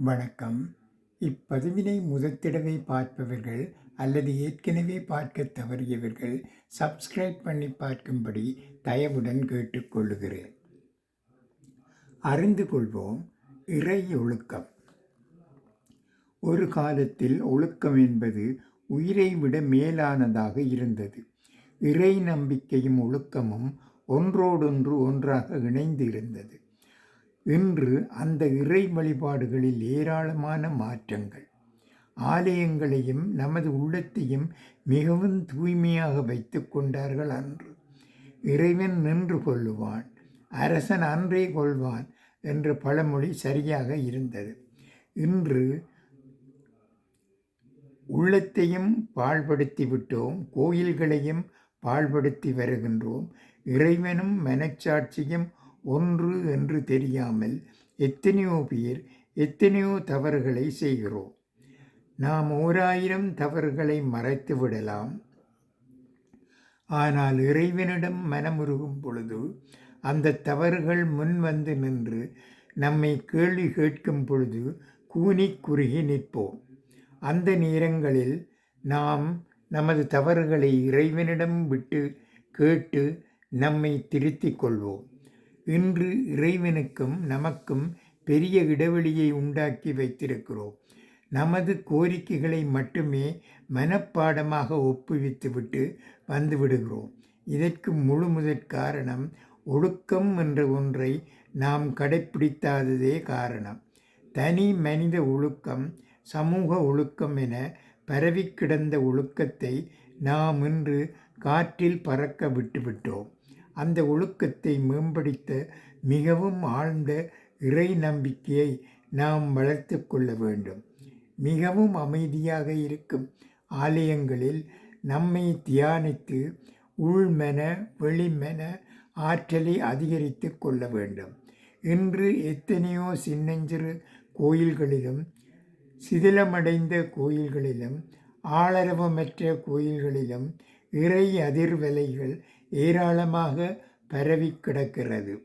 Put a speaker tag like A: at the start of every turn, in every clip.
A: வணக்கம். இப்பதிவினை முதற்தடவை பார்ப்பவர்கள் அல்லது ஏற்கனவே பார்க்க தவறியவர்கள் சப்ஸ்கிரைப் பண்ணி பார்க்கும்படி தயவுடன் கேட்டுக்கொள்ளுகிறேன். அறிந்து கொள்வோம். இறை ஒழுக்கம். ஒரு காலத்தில் ஒழுக்கம் என்பது உயிரை விட மேலானதாக இருந்தது. இறை நம்பிக்கையும் ஒழுக்கமும் ஒன்றோடொன்று ஒன்றாக இணைந்து இருந்தது இன்று அந்த இறை வழிபாடுகளில் ஏராளமான மாற்றங்கள். ஆலயங்களையும் நமது உள்ளத்தையும் மிகவும் தூய்மையாக வைத்து கொண்டார்கள் அன்று. இறைவன் நின்று கொள்ளுவான் அரசன் அன்றே கொள்வான் என்ற பழமொழி சரியாக இருந்தது. இன்று உள்ளத்தையும் பாழ்படுத்தி விட்டோம் கோயில்களையும் பாழ்படுத்தி வருகின்றோம். இறைவனும் மனச்சாட்சியும் ஒன்று என்று தெரியாமல் எத்தனையோ பேர் எத்தனையோ தவறுகளை செய்கிறோம். நாம் ஓராயிரம் தவறுகளை மறைத்து விடலாம். ஆனால் இறைவனிடம் மனமுருகும் பொழுது அந்த தவறுகள் முன் வந்து நின்று நம்மை கேள்வி கேட்கும் பொழுது கூனி குறுகி நிற்போம். அந்த நேரங்களில் நாம் நமது தவறுகளை இறைவனிடம் விட்டு கேட்டு நம்மை திருத்திக் கொள்வோம். இன்று இறைவனுக்கும் நமக்கும் பெரிய இடைவெளியை உண்டாக்கி வைத்திருக்கிறோம். நமது கோரிக்கைகளை மட்டுமே மனப்பாடமாக ஒப்புவித்துவிட்டு வந்துவிடுகிறோம். இதற்கு முழு முதற் காரணம் ஒழுக்கம் என்ற ஒன்றை நாம் கடைப்பிடித்தாததே காரணம். தனி மனித ஒழுக்கம் சமூக ஒழுக்கம் என பரவி கிடந்த ஒழுக்கத்தை நாம் இன்று காற்றில் பறக்க விட்டுவிட்டோம். அந்த ஒழுக்கத்தை மேம்படுத்த மிகவும் ஆழ்ந்த இறை நம்பிக்கையை நாம் வளர்த்து கொள்ள வேண்டும். மிகவும் அமைதியாக இருக்கும் ஆலயங்களில் நம்மை தியானித்து உள்மென வெளிமென ஆற்றலை அதிகரித்து கொள்ள வேண்டும். இன்று எத்தனையோ சின்னஞ்சிறு கோயில்களிலும் சிதிலமடைந்த கோயில்களிலும் ஆளரவமற்ற கோயில்களிலும் இறை அதிர்வலைகள் ஏராளமாக பரவி கிடக்கிறது.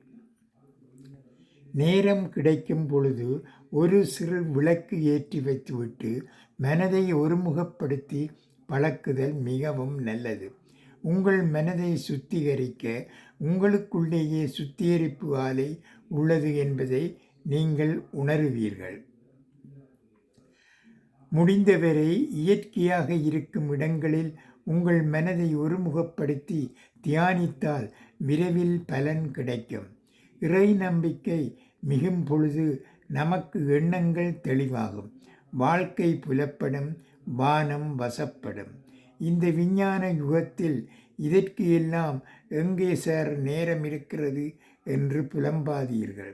A: நேரம் கிடைக்கும் பொழுது ஒரு சிறு விளக்கு ஏற்றி வைத்துவிட்டு மனதை ஒருமுகப்படுத்தி பழக்குதல் மிகவும் நல்லது. உங்கள் மனதை சுத்திகரிக்க உங்களுக்குள்ளேயே சுத்திகரிப்பு ஆலை உள்ளது என்பதை நீங்கள் உணருவீர்கள். முடிந்தவரை இயற்கையாக இருக்கும் இடங்களில் உங்கள் மனதை ஒருமுகப்படுத்தி தியானித்தால் விரைவில் பலன் கிடைக்கும். இறை நம்பிக்கை மிகும் பொழுது நமக்கு எண்ணங்கள் தெளிவாகும். வாழ்க்கை புலப்படும் வானம் வசப்படும். இந்த விஞ்ஞான யுகத்தில் இதற்கு எல்லாம் எங்கே சார் நேரம் இருக்கிறது என்று புலம்பாதீர்கள்.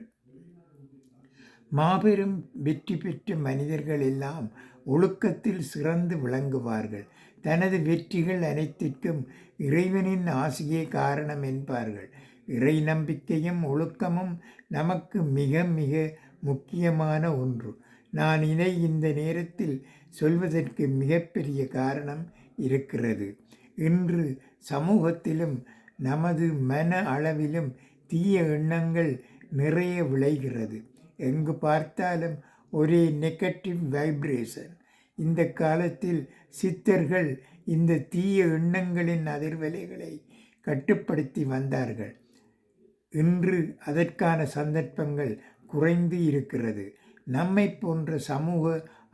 A: மாபெரும் வெற்றி பெற்ற மனிதர்கள் எல்லாம் ஒழுக்கத்தில் சிறந்து விளங்குவார்கள். தனது வெற்றிகள் அனைத்திற்கும் இறைவனின் ஆசையே காரணம் என்பார்கள். இறை நம்பிக்கையும் ஒழுக்கமும் நமக்கு மிக மிக முக்கியமான ஒன்று. நான் இதை இந்த நேரத்தில் சொல்வதற்கு மிகப்பெரிய காரணம் இருக்கிறது. இன்று சமூகத்திலும் நமது மன அளவிலும் தீய எண்ணங்கள் நிறைய விளைகிறது. எங்கு பார்த்தாலும் ஒரே நெகட்டிவ் வைப்ரேஷன் இந்த காலத்தில் சித்தர்கள் இந்த தீய எண்ணங்களின் அதிர்வலைகளை கட்டுப்படுத்தி வந்தார்கள். இன்று அதற்கான சந்தர்ப்பங்கள் குறைந்து இருக்கிறது. நம்மை போன்ற சமூக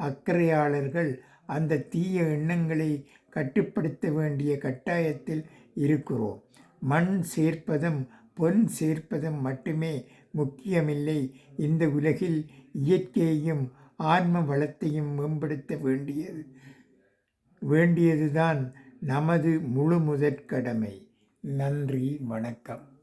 A: அக்கறையாளர்கள் அந்த தீய எண்ணங்களை கட்டுப்படுத்த வேண்டிய கட்டாயத்தில் இருக்கிறோம். மண் சேர்ப்பதும் பொன் சேர்ப்பதும் மட்டுமே முக்கியமில்லை. இந்த உலகில் இயற்கையையும் ஆன்ம வளத்தையும் மேம்படுத்த வேண்டியது. வேண்டியதுதான் நமது முழு முதற் கடமை. நன்றி வணக்கம்.